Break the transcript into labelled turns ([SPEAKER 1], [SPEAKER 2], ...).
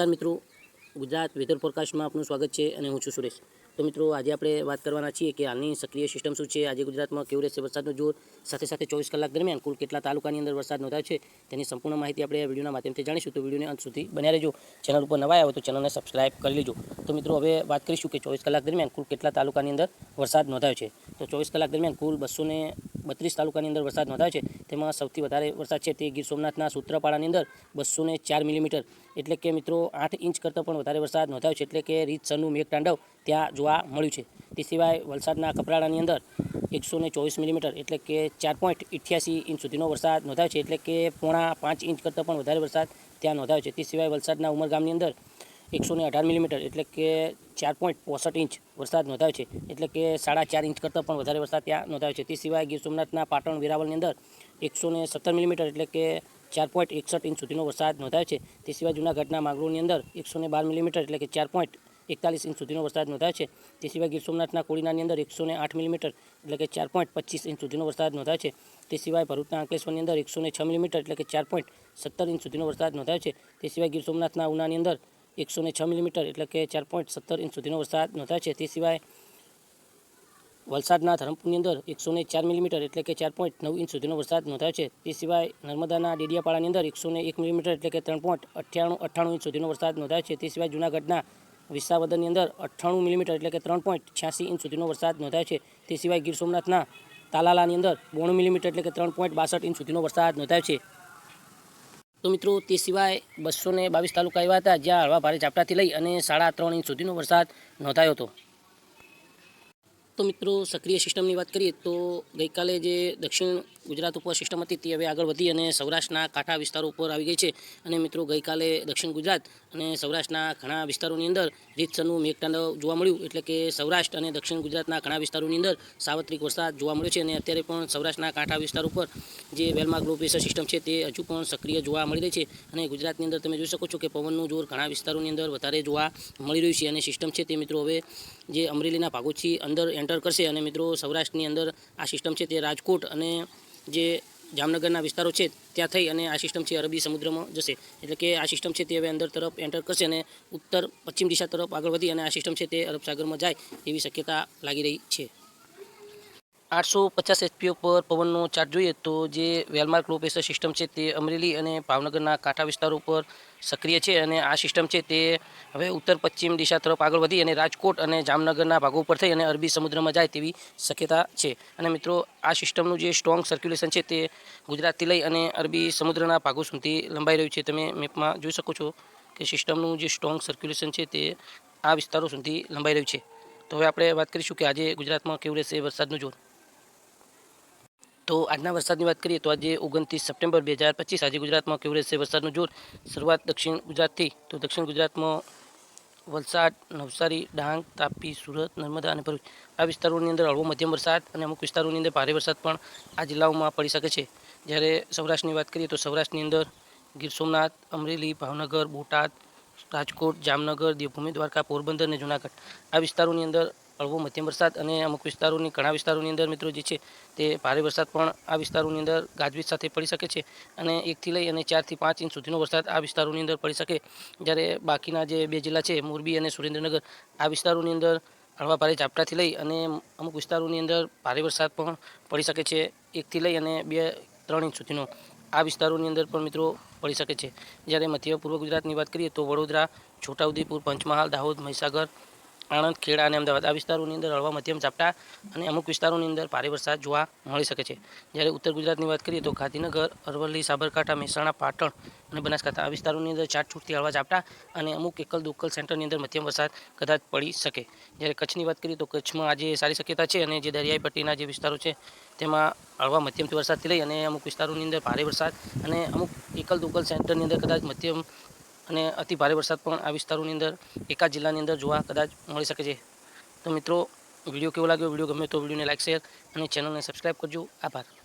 [SPEAKER 1] નમસ્કાર મિત્રો. ગુજરાત વેધર ફોરકાસ્ટમાં આપનું સ્વાગત છે અને હું છું સુરેશ. તો મિત્રો, આજે આપણે વાત કરવાના છીએ કે હાલની સક્રિય સિસ્ટમ શું છે? આજે ગુજરાતમાં કેવું રહેશે વરસાદનું જોર? સાથે સાથે ચોવીસ કલાક દરમિયાન કુલ કેટલા તાલુકાની અંદર વરસાદ નોંધાયો છે? તેની સંપૂર્ણ માહિતી આપણે આ વિડીયોના માધ્યમથી જાણીશું. તો વિડીયોને અંત સુધી બન્યા રહેજો. ચેનલ ઉપર નવા આવ્યો તો ચેનલને સબસ્ક્રાઇબ કરી લેજો. તો મિત્રો, હવે વાત કરીશું કે ચોવીસ કલાક દરમિયાન કુલ કેટલા તાલુકાની અંદર વરસાદ નોંધાયો છે? તો ચોવીસ કલાક દરમિયાન કુલ બસો બત્રીસ તાલુકાની અંદર વરસાદ નોંધાયો છે. તેમાં સૌથી વધારે વરસાદ છે તે ગીર સોમનાથના સૂત્રપાડાની અંદર બસો ને ચાર મિલીમીટર. એટલે કે મિત્રો આઠ ઇંચ કરતાં પણ વધારે વરસાદ નોંધાયો છે. એટલે કે રીતસરનું મેઘતાંડવ ત્યાં જોવા મળ્યું છે. તે સિવાય વલસાડના કપરાડાની અંદર એકસો ને ચોવીસ મિલીમીટર એટલે કે ચાર પોઈન્ટ ઇઠ્યાસી ઇંચ સુધીનો વરસાદ નોંધાયો છે. એટલે કે પોણા પાંચ ઇંચ કરતાં પણ વધારે વરસાદ ત્યાં નોંધાયો છે. તે સિવાય વલસાડના ઉમરગામની અંદર એકસો ને અઢાર મિલીમીટર એટલે કે ચાર પોઈન્ટ પોસઠ ઇંચ વરસાદ નોંધાયો છે. એટલે કે સાડા ચાર ઇંચ કરતાં પણ વધારે વરસાદ ત્યાં નોંધાયો છે. તે સિવાય ગીર સોમનાથના પાટણ વેરાવળની અંદર એકસો ને સત્તર મિલીમીટર એટલે કે ચાર પોઈન્ટ એકસઠ ઇંચ સુધીનો વરસાદ નોંધાયો છે. તે સિવાય જૂનાગઢના માગરોળની અંદર એકસો ને બાર મિલીમીટર એટલે કે ચાર પોઈન્ટ એકતાલીસ ઇંચ સુધીનો વરસાદ નોંધાયો છે. તે સિવાય ગીર સોમનાથના કોડીનાની અંદર એકસો ને આઠ મિલીમીટર એટલે કે ચાર પોઈન્ટ પચીસ ઇંચ સુધીનો વરસાદ નોંધાયો છે. તે સિવાય ભરૂચના અંકલેશ્વરની અંદર એકસો ને છ મિલીમીટર એટલે કે ચાર પોઈન્ટ સત્તર ઇંચ સુધીનો વરસાદ નોંધાયો છે. તે સિવાય ગીર સોમનાથના ઉનાની અંદર એકસો ને છ મિલીમીટર એટલે કે ચાર પોઈન્ટ સત્તર ઇંચ સુધીનો વરસાદ નોંધાયો છે. તે સિવાય વલસાડના ધરમપુરની અંદર એકસો ને ચાર મિલીમીટર એટલે કે ચાર પોઈન્ટ નવ ઇંચ સુધીનો વરસાદ નોંધાયો છે. તે સિવાય નર્મદાના ડેડિયાપાડાની અંદર એકસો ને એક મિલીમીટર એટલે કે ત્રણ પોઈન્ટ અઠ્યાણું અઠ્ઠાણું ઇંચ સુધીનો વરસાદ નોંધાયો છે. તે સિવાય જૂનાગઢના વિસાવદરની અંદર અઠ્ઠાણું મિલીમીટર એટલે કે ત્રણ પોઈન્ટ છ્યાસી ઇંચ સુધીનો વરસાદ નોંધાયો છે. તે સિવાય ગીર સોમનાથના તાલાલાની અંદર બોણું મિલીમીટર એટલે કે ત્રણ પોઈન્ટ બાસઠ ઇંચ સુધીનો વરસાદ નોંધાયો છે. તો મિત્રો, તે સિવાય બસો બાવીસ તાલુકા એવા હતા જ્યાં હળવા ભારે ઝાપટાથી લઈ અને સાડા ત્રણ ઇંચ સુધીનો વરસાદ નોંધાયો હતો. તો મિત્રો સક્રિય સિસ્ટમની વાત કરીએ તો ગઈકાલે જે દક્ષિણ ગુજરાત ઉપર સિસ્ટમ હતી તે હવે આગળ વધી અને સૌરાષ્ટ્રના કાંઠા વિસ્તારો ઉપર આવી ગઈ છે. અને મિત્રો ગઈકાલે દક્ષિણ ગુજરાત અને સૌરાષ્ટ્રના ઘણા વિસ્તારોની અંદર રીતસરનું મેઘતાંડવ જોવા મળ્યું. એટલે કે સૌરાષ્ટ્ર અને દક્ષિણ ગુજરાતના ઘણા વિસ્તારોની અંદર સાર્વત્રિક વરસાદ જોવા મળ્યો છે. અને અત્યારે પણ સૌરાષ્ટ્રના કાંઠા વિસ્તાર ઉપર જે વેલમાર્ક લો પ્રેશર સિસ્ટમ છે તે હજુ પણ સક્રિય જોવા મળી રહી છે. અને ગુજરાતની અંદર તમે જોઈ શકો છો કે પવનનું જોર ઘણા વિસ્તારોની અંદર વધારે જોવા મળી રહ્યું છે. અને સિસ્ટમ છે તે મિત્રો હવે જે અમરેલીના ભાગોથી અંદર એન્ટર કરશે અને મિત્રો સૌરાષ્ટ્રની અંદર આ સિસ્ટમ છે તે રાજકોટ અને જે જામનગરના વિસ્તારો છે ત્યાં થઈ અને આ સિસ્ટમ છે અરબી સમુદ્રમાં જશે. એટલે કે આ સિસ્ટમ છે તે હવે અંદર તરફ એન્ટર કરશે અને ઉત્તર પશ્ચિમ દિશા તરફ આગળ વધી અને આ સિસ્ટમ છે તે અરબ સાગરમાં જાય એવી શક્યતા લાગી રહી છે. આઠસો પચાસ એચપીઓ પર પવનનો ચાર્જ જોઈએ તો જે વેલમાર્ક લો પ્રેશર સિસ્ટમ છે તે અમરેલી અને ભાવનગરના કાંઠા વિસ્તારો ઉપર સક્રિય છે અને આ સિસ્ટમ છે તે હવે ઉત્તર પશ્ચિમ દિશા તરફ આગળ વધી અને રાજકોટ અને જામનગરના ભાગો ઉપર થઈ અને અરબી સમુદ્રમાં જાય તેવી શક્યતા છે. અને મિત્રો, આ સિસ્ટમનું જે સ્ટ્રોંગ સર્ક્યુલેશન છે તે ગુજરાતથી લઈ અને અરબી સમુદ્રના ભાગો સુધી લંબાઈ રહ્યું છે. તમે મેપમાં જોઈ શકો છો કે સિસ્ટમનું જે સ્ટ્રોંગ સર્ક્યુલેશન છે તે આ વિસ્તારો સુધી લંબાઈ રહ્યું છે. તો હવે આપણે વાત કરીશું કે આજે ગુજરાતમાં કેવું રહેશે વરસાદનું જોર. તો આજના વરસાદની વાત કરીએ તો આજે ઓગણત્રીસ સપ્ટેમ્બર બે હજાર પચીસ આજે ગુજરાતમાં કેવું રહેશે વરસાદનું જોર? શરૂઆત દક્ષિણ ગુજરાતથી. તો દક્ષિણ ગુજરાતમાં વલસાડ, નવસારી, ડાંગ, તાપી, સુરત, નર્મદા અને ભરૂચ આ વિસ્તારોની અંદર હળવો મધ્યમ વરસાદ અને અમુક વિસ્તારોની અંદર ભારે વરસાદ પણ આ જિલ્લાઓમાં પડી શકે છે. જ્યારે સૌરાષ્ટ્રની વાત કરીએ તો સૌરાષ્ટ્રની અંદર ગીર સોમનાથ, અમરેલી, ભાવનગર, બોટાદ, રાજકોટ, જામનગર, દેવભૂમિ, દ્વારકા, પોરબંદર અને જૂનાગઢ આ વિસ્તારોની અંદર હળવો મધ્યમ વરસાદ અને અમુક વિસ્તારોની, ઘણા વિસ્તારોની અંદર મિત્રો જે છે તે ભારે વરસાદ પણ આ વિસ્તારોની અંદર ગાજવીજ સાથે પડી શકે છે અને એકથી લઈ અને ચારથી પાંચ ઇંચ સુધીનો વરસાદ આ વિસ્તારોની અંદર પડી શકે. જ્યારે બાકીના જે બે જિલ્લા છે, મોરબી અને સુરેન્દ્રનગર, આ વિસ્તારોની અંદર હળવા ભારે ઝાપટાથી લઈ અને અમુક વિસ્તારોની અંદર ભારે વરસાદ પણ પડી શકે છે, એકથી લઈ અને બે, ત્રણ ઇંચ સુધીનો આ વિસ્તારોની અંદર પણ મિત્રો પડી શકે છે. જ્યારે મધ્ય પૂર્વ ગુજરાતની વાત કરીએ તો વડોદરા, છોટાઉદેપુર, પંચમહાલ, દાહોદ, મહીસાગર આણંદ, ખેડા અને અમદાવાદ. આ વિસ્તારોની અંદર હળવા મધ્યમ ઝાપટા અને અમુક વિસ્તારોની અંદર ભારે વરસાદ જોવા મળી શકે છે. જ્યારે ઉત્તર ગુજરાતની વાત કરીએ તો ગાંધીનગર, અરવલ્લી, સાબરકાંઠા, મહેસાણા, પાટણ અને બનાસકાંઠા આ વિસ્તારોની અંદર છૂટથી હળવા ઝાપટા અને અમુક એકલ દુક્કલ સેન્ટરની અંદર મધ્યમ વરસાદ કદાચ પડી શકે. જ્યારે કચ્છની વાત કરીએ તો કચ્છમાં આજે સારી શક્યતા છે અને જે દરિયાઈ પટ્ટીના જે વિસ્તારો છે તેમાં હળવા મધ્યમથી વરસાદથી લઈ અને અમુક વિસ્તારોની અંદર ભારે વરસાદ અને અમુક એકલ દુક્કલ સેન્ટરની અંદર કદાચ મધ્યમ અને અતિ ભારે વરસાદ પણ આ વિસ્તારોની અંદર, એકાદ જિલ્લાની અંદર જોવા કદાચ મળી શકે છે. તો મિત્રો, વીડિયો કેવો લાગ્યો? વીડિયો ગમે તો વિડીયોને લાઈક શેર અને ચેનલને સબસ્ક્રાઈબ કરજો. આભાર.